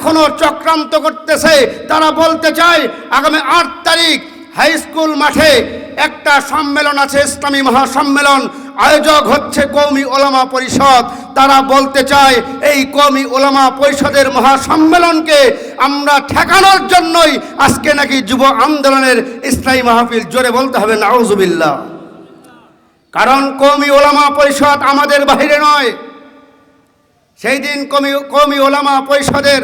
এখনও চক্রান্ত করতেছে। তারা বলতে চায়, আগামী আট তারিখ হাই স্কুল মাঠে একটা সম্মেলন আছে, ইসলামী মহাসম্মেলন। আয়োজক হচ্ছে কৌমি ওলামা পরিষদ। তারা বলতে চায়, এই কৌমি ওলামা পরিষদের মহাসম্মেলনকে আমরা ঠেকানোর জন্যই আজকে নাকি যুব আন্দোলনের ইসলামী মাহফিল জোরে বলতে হবে, নাউজুবিল্লাহ। কারণ কৌমি ওলামা পরিষদ আমাদের বাহিরে নয়। সেই দিন কমি কমি ওলামা পরিষদের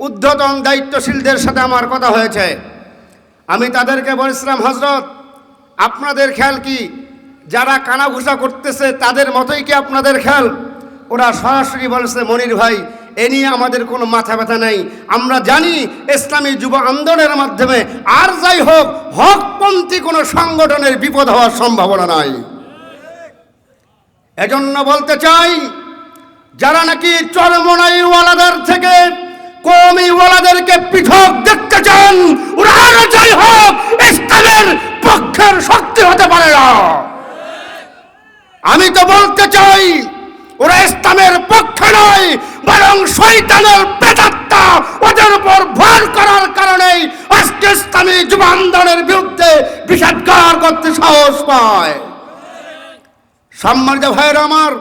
ঊর্ধ্বতন দায়িত্বশীলদের সাথে আমার কথা হয়েছে। আমি তাদেরকে বলেছিলাম হজরত আপনাদের খেয়াল কি? যারা কানাঘুষা করতেছে, তাদের মতোই কি আপনাদের খেয়াল? ওরা সরাসরি বলেছে, মনির ভাই, এ নিয়ে আমাদের কোনো মাথা ব্যথা নেই। আমরা জানি ইসলামী যুব আন্দোলনের মাধ্যমে আর যাই হোক, হকপন্থী কোনো সংগঠনের বিপদ হওয়ার সম্ভাবনা নাই। এজন্য বলতে চাই, যারা নাকি চরমনাইওয়ালাদের থেকে কমিওয়ালাদেরকে পৃথক দেখতে চান ওরা যাই হোক, ইসলামের পক্ষের শক্তি হতে পারে না। আমি তো বলতে চাই, ওরা ইসলামের পক্ষে নয়, বরং শৈতানের প্রেতাত্মা ওদের উপর ভর করার কারণেই আজকে ইসলামী যুব বিরুদ্ধে বিষাদগার করতে সাহস পায়। সম্মানিত ভাইয়ের আমার,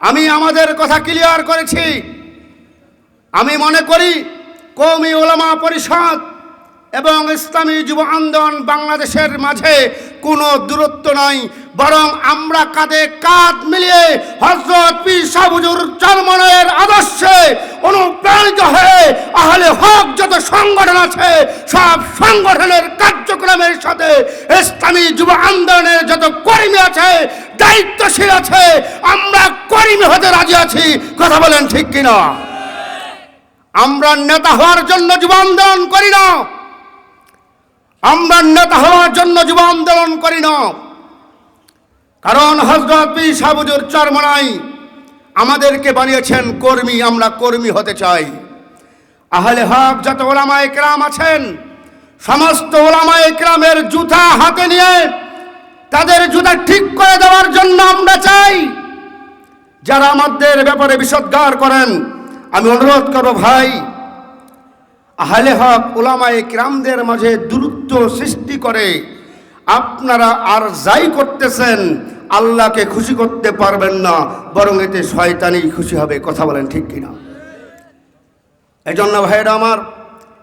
আমি আমাদের কথা ক্লিয়ার করেছি। আমি মনে করি কৌমি ওলামা পরিষদ এবং ইসলামী যুব আন্দোলন বাংলাদেশের মাঝে কোনো দূরত্ব নাই, বরং আমরা কাঁধে কাঁধ মিলিয়ে হজরত পীর সাবুজুর চরমনের আদর্শে অনুপ্রাণিত হয়ে আহলে হক যত সংগঠন আছে, সব সংগঠনের কার্যক্রমের সাথে ইসলামী যুব আন্দোলনের যত কর্মী আছে, দায়িত্বশীল আছে, আমরা কর্মী হতে রাজি আছি। কথা বলেন ঠিক কিনা? আমরা নেতা হওয়ার জন্য যুব আন্দোলন করি না। আমরা নেতা হওয়ার জন্য যুব আন্দোলন করি না। কারণ হজরত সাবুজুর চরমনাই আমাদেরকে বানিয়েছেন কর্মী, আমরা কর্মী হতে চাই। আহলে হক যত ওলামা একরাম আছেন, সমস্ত ওলামা একরামের জুতা হাতে নিয়ে তাদের জুতা ঠিক করে দেওয়ার জন্য আমরা চাই। যারা আমাদের ব্যাপারে বিষদগার করেন আমি অনুরোধ করব ভাই, আহলে হক ওলামায় ক্রামদের মাঝে দূরত্ব সৃষ্টি করে আপনারা আর যাই করতেছেন, আল্লাহকে খুশি করতে পারবেন না, বরং এতে শয়তানি খুশি হবে, কথা বলেন ঠিক কিনা? এই জন্য ভাইয়েরা আমার,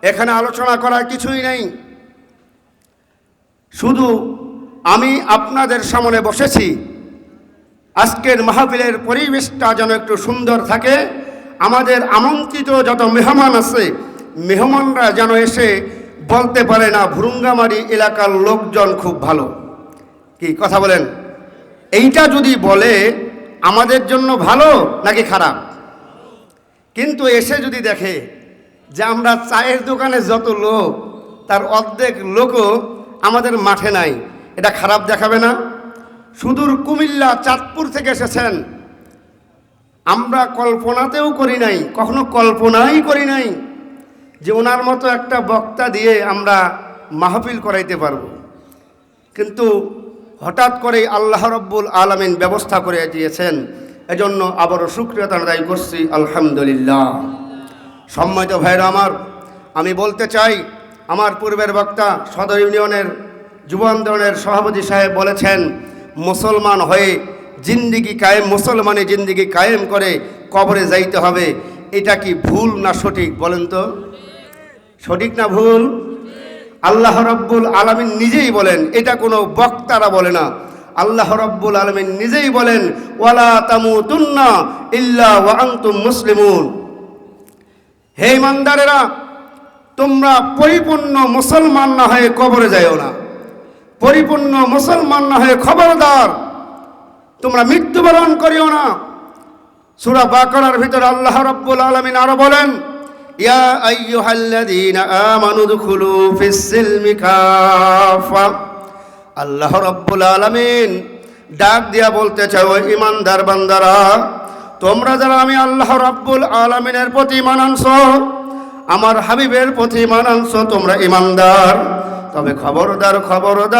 এখানে আলোচনা করার কিছুই নেই। শুধু আমি আপনাদের সামনে বসেছি। আজকের মাহফিলের পরিবেশটা যেন একটু সুন্দর থাকে। আমাদের আমন্ত্রিত যত মেহমান আছে, মেহমানরা যেন এসে বলতে পারে না, ভুরুঙ্গামারি এলাকার লোকজন খুব ভালো। কি কথা বলেন? এইটা যদি বলে, আমাদের জন্য ভালো নাকি খারাপ? কিন্তু এসে যদি দেখে যে আমরা চায়ের দোকানে যত লোক, তার অর্ধেক লোকও আমাদের মাঠে নাই, এটা খারাপ দেখাবে না? সুদূর কুমিল্লা চাঁদপুর থেকে এসেছেন আমরা কল্পনাতেও করি নাই, কখনো কল্পনাই করি নাই যে ওনার মতো একটা বক্তা দিয়ে আমরা মাহফিল করাইতে পারব। কিন্তু হঠাৎ করেই আল্লাহ রব্বুল আলমিন ব্যবস্থা করে দিয়েছেন, এজন্য আবারও সুক্রিয়তা আদায় করছি, আলহামদুলিল্লাহ। সম্মানিত ভাইরা আমার, আমি বলতে চাই, আমার পূর্বের বক্তা সদর ইউনিয়নের যুব আন্দোলনের সভাপতি সাহেব বলেছেন, মুসলমান হয়ে জিন্দিগি কায়েম মুসলমানে জিন্দিগি কায়েম করে কবরে যাইতে হবে। এটা কি ভুল না সঠিক বলেন তো? সঠিক না ভুল? আল্লাহ রব্বুল আলমিন নিজেই বলেন, এটা কোনো বক্তারা বলে না। আল্লাহ রব্বুল আলমিন নিজেই বলেন, ওয়ালা তামুতুন্না ইল্লা ওয়া আনতুম মুসলিমুন। হে ইমানদারেরা, তোমরা পরিপূর্ণ মুসলমান না হয়ে কবরে যাইও না। পরিপূর্ণ মুসলমান না হয়ে খবরদার তোমরা মৃত্যুবরণ করিও না। সুরা বাকরার ভিতরে আল্লাহ রব্বুল আলমিন আরও বলেন, ইয়া আইয়ুহাল্লাযীনা আমানু দুখুলু ফিস-সিলমি কাফা। আল্লাহ রব্বুল আলমিন ডাক দিয়া বলতে চাই ও ইমানদার বান্দারা, তোমরা যারা আমি আল্লাহ রব্বুল আলমিনের প্রতি মানাংস আমার হাবিবের প্রতি মানাংস তোমরা ইমানদার তবে খবরদার খবরদার।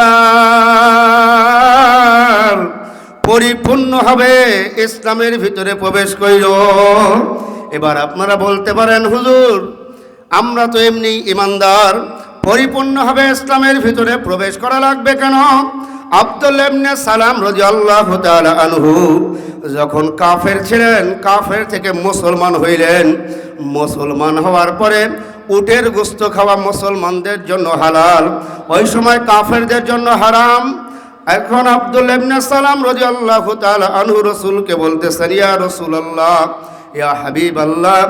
পরিপূর্ণ হবে, ইসলামের ভিতরে প্রবেশ করিল। এবার আপনারা বলতে পারেন, হুজুর, আমরা তো এমনি ইমানদার পরিপূর্ণভাবে ইসলামের ভিতরে প্রবেশ করা লাগবে কেন? আব্দুল ইবনে সালাম রাদিয়াল্লাহু তাআলা আনহু যখন কাফের ছিলেন, কাফের থেকে মুসলমান হইলেন। মুসলমান হওয়ার পরে উটের গোস্ত খাওয়া মুসলমানদের জন্য হালাল, ওই সময় কাফেরদের জন্য হারাম। এখন আব্দুল সালাম রাদিয়াল্লাহু তাআলা আনহু রাসূলকে বলতেছেন, ইয়া রাসূলুল্লাহ, ইয়া হাবিব আল্লাহ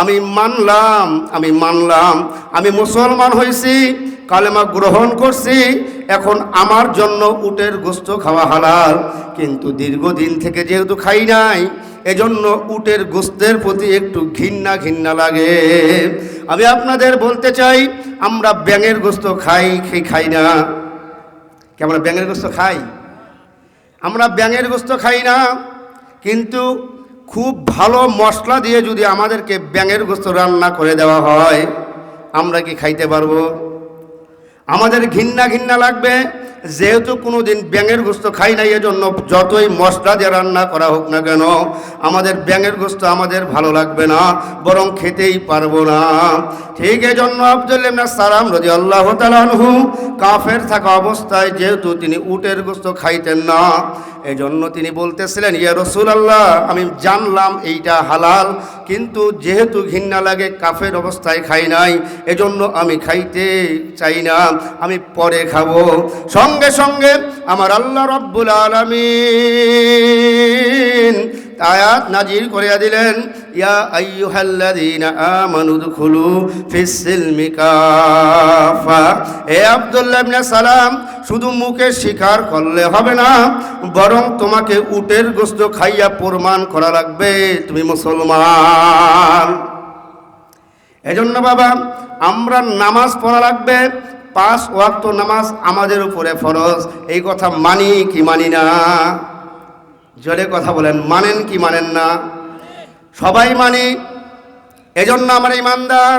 আমি মানলাম আমি মানলাম, আমি মুসলমান হয়েছি কালেমা গ্রহণ করছি, এখন আমার জন্য উটের গোস্ত খাওয়া হালাল, কিন্তু দীর্ঘদিন থেকে যেহেতু খাই নাই, এজন্য উটের গোস্তের প্রতি একটু ঘৃণা ঘৃণা লাগে। আমি আপনাদের বলতে চাই, আমরা ব্যাঙের গোস্ত খাই খেয়ে খাই না? কি আমরা ব্যাঙের গোস্ত খাই? আমরা ব্যাঙের গোস্ত খাই না, কিন্তু খুব ভালো মশলা দিয়ে যদি আমাদেরকে ব্যাঙের গোস্ত রান্না করে দেওয়া হয়, আমরা কি খাইতে পারব? আমাদের ঘিন্না ঘিন্না লাগবে যেহেতু কোনো দিন ব্যাঙের গোস্ত খাই নাই, এজন্য যতই মশলা দিয়ে রান্না করা হোক না কেন, আমাদের ব্যাঙের গোস্ত আমাদের ভালো লাগবে না, বরং খেতেই পারব না। ঠিক এজন্য আব্দুল সালাম রাজি আল্লাহ তালানহু কাফের থাকা অবস্থায় যেহেতু তিনি উটের গোস্ত খাইতেন না, এজন্য তিনি বলতেছিলেন, ইয়া রসুল আল্লাহ আমি জানলাম এইটা হালাল, কিন্তু যেহেতু ঘৃণা লাগে, কাফের অবস্থায় খাই নাই, এজন্য আমি খাইতে চাই না, আমি পরে খাব। সঙ্গে সঙ্গে আমার আল্লাহ রব্বুল আলামিন আয়াত নাজির করিয়া দিলেন, ইয়া আইয়ুহাল্লাযীনা আমানু দুখুলু ফিস সিলমি কাফা। এ আব্দুল্লাহ সালাম শুধু মুখে স্বীকার করলে হবে না, বরং তোমাকে উটের গোস্ত খাইয়া প্রমাণ করা লাগবে, তুমি মুসলমান। এজন্য বাবা, আমরা নামাজ পড়া লাগবে পাঁচ ওয়াক্ত নামাজ আমাদের উপরে ফরজ। এই কথা মানি কি মানি না? জোরে কথা বলেন, মানেন কি মানেন না? সবাই মানি, এজন্য আমরা ইমানদার।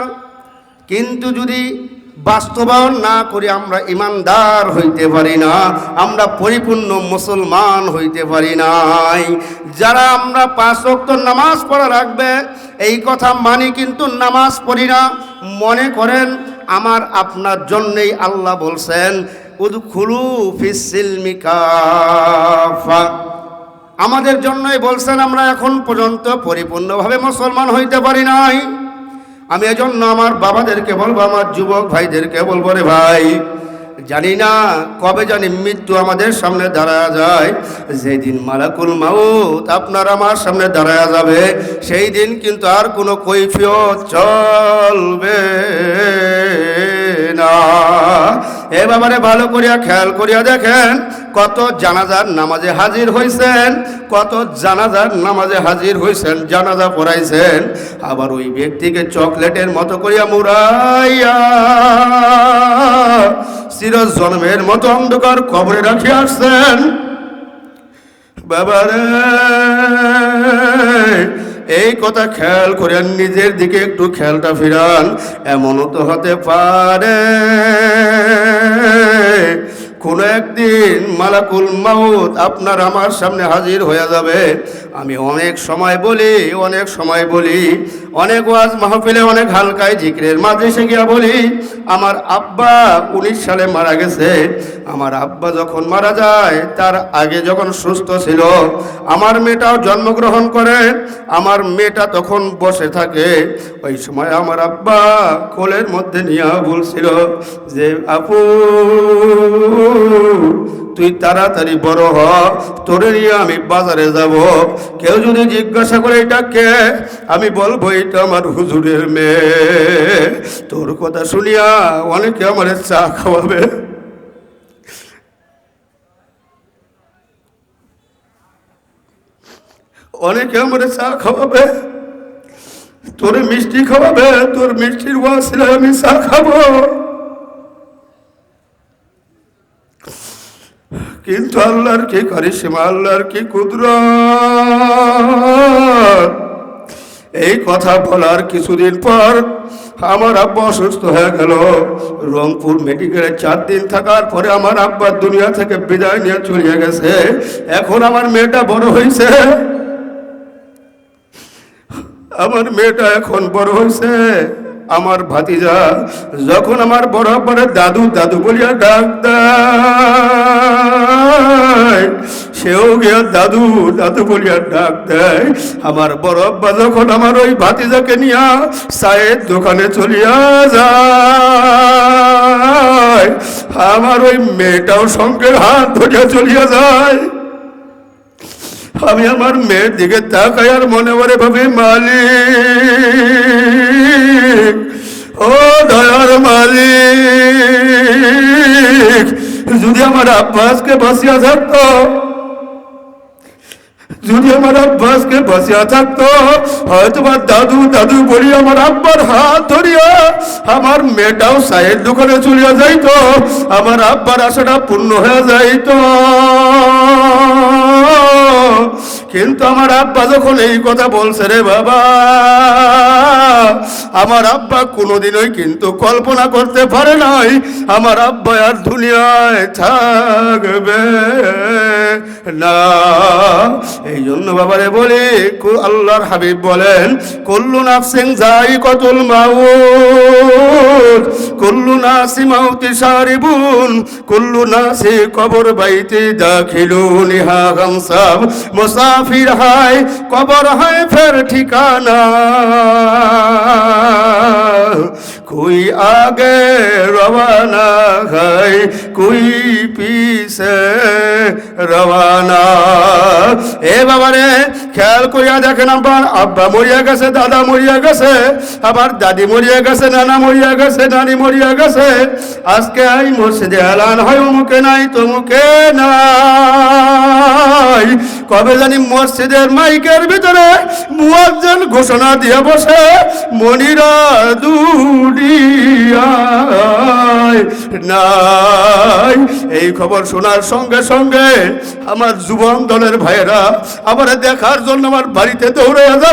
কিন্তু যদি বাস্তবায়ন না করি, আমরা ইমানদার হইতে পারি না, আমরা পরিপূর্ণ মুসলমান হইতে পারি নাই। যারা আমরা পাঁচ ওয়াক্ত নামাজ পড়া রাখবে, এই কথা মানি কিন্তু নামাজ পড়ি না। মনে করেন আমার আপনার জন্যেই আল্লাহ বলছেন আমাদের জন্যই বলছেন, আমরা এখন পর্যন্ত পরিপূর্ণভাবে মুসলমান হইতে পারি নাই। আমি এজন্য আমার বাবাদেরকে বলব, আমার যুবক ভাইদেরকে বলব রে ভাই, জানি না কবে জানি মৃত্যু আমাদের সামনে দাঁড়ায় যায়। যেদিন মালাকুল মাউত আপনার আমার সামনে দাঁড়ায় যাবে, সেই দিন কিন্তু আর কোনো কৈফিয়ত চলবে বাবারে ভালো করিয়া খেয়াল করিয়া দেখেন, কত জানাজার নামাজে হাজির হয়েছেন কত জানাজার নামাজে হাজির হয়েছেন জানাজা পড়াইছেন, আবার ওই ব্যক্তিকে চকলেটের মতো করিয়া মুড়াইয়া চির জন্মের মতো অন্ধকার কবরে রাখিয়া আসছেন। বাবারে এই কথা খেয়াল করেন নিজের দিকে একটু খেয়ালটা ফিরান। এমনও তো হতে পারে। কোনো একদিন মালাকুল মাউত আপনার আমার সামনে হাজির হয়ে যাবে। আমি অনেক সময় বলি, অনেক সময় বলি, অনেক ওয়াজ মাহফিলে অনেক হালকায় জিক্রের মাঝে এসে গিয়া বলি, আমার আব্বা উনিশ সালে মারা গেছে। আমার আব্বা যখন মারা যায়, তার আগে যখন সুস্থ ছিল, আমার মেয়েটাও জন্মগ্রহণ করে, আমার মেয়েটা তখন বসে থাকে। ওই সময় আমার আব্বা কোলের মধ্যে নিয়ে বলছিল যে, আপু, তুই তাড়াতাড়ি বড় হ, তোরে নিয়ে আমি বাজারে যাব। কেউ যদি জিজ্ঞাসা করে, এটা কে? আমি বলব, এটা আমার হুজুরের মেয়ে। তোর কথা শুনিয়া অনেকে আমার চা খাওয়াবে। অনেকে আমার চা খাওয়াবে। তোর মিষ্টি খাওয়াবে, তোর মিষ্টির ওয়াসিলে আমি চা খাব। কিন্তু আল্লাহর কি করিসিমা আল্লাহর কি কুদর এই কথা বলার কিছুদিন পর আমার আব্বা অসুস্থ হয়ে গেল। রংপুর মেডিকেলে চার দিন থাকার পরে আমার আব্বার দুনিয়া থেকে বিদায় নিয়ে চলে গেছে। এখন আমার মেয়েটা বড় হয়েছে আমার মেয়েটা এখন বড় হয়েছে আমার ভাতিজা, যখন আমার বড় বড় দাদু দাদু বলিয়া ডাক সেও গিয়া দাদু দাদু বলিয়া ডাক দেয়। আমার বড় যখন আমার ওই ভাতিজাকে নিয়া চায়ের দোকানে চলিয়া যায়, আমার ওই মেয়েটাও সঙ্গে হাত ধরিয়া চলিয়া যায়। আমি আমার মেয়ের দিকে তাকাই আর মনে মনে ভাবি, মালিক ও দয়ার মালিক, যদি আমার আব্বাসকে বাঁচিয়া থাকতো, যদি আমার আব্বাসকে বাঁচিয়া থাকতো, হয়তো আমার দাদু দাদু বলি আমার আব্বার হাত ধরিয়া আমার মেয়েটাও চায়ের দোকানে চলিয়া যাইতো, আমার আব্বার আশাটা পূর্ণ হয়ে যাইতো। কিন্তু আমার আব্বা যখন এই কথা বলছে রে বাবা, আমার আব্বা কোনোদিনই কিন্তু কল্পনা করতে পারে নাই, আমার আব্বা আর দুনিয়ায় থাকবে না। এই জন্য বাবারে বলি আল্লাহর হাবিব বলেন, কল্লু নাফসিং যাই কতুল মাউত, কুল্লু নাসি মাউতি সারিবুন, কুল্লু নাসি কবর বাইতে দাখিলুন ইহা গামসাব কাফির হয়, কবর হয় ফের ঠিকানা। কুই আগে রবানা হয়, কুই পিছে রবানা এ বাবা রে খেয়াল করিয়া দেখেন আমার আব্বা মরিয়া গেছে, দাদা মরিয়া গেছে, আবার দাদি মরিয়া গেছে, নানা মরিয়া গেছে, নানি মরিয়া গেছে। আজকে আই মসজিদে এলান হয় মুখে নাই, তমুকে নাই। কবে জানি মসজিদের মাইকের ভিতরে মুয়াজ্জিন ঘোষণা দিয়ে বসে, মনিরা দুডিয়ায় নাই। এই খবর শোনার সঙ্গে সঙ্গে আমার যুবন দলের ভাইয়েরা আবার দেখার জন্য আমার বাড়িতে দৌড়ে যাবে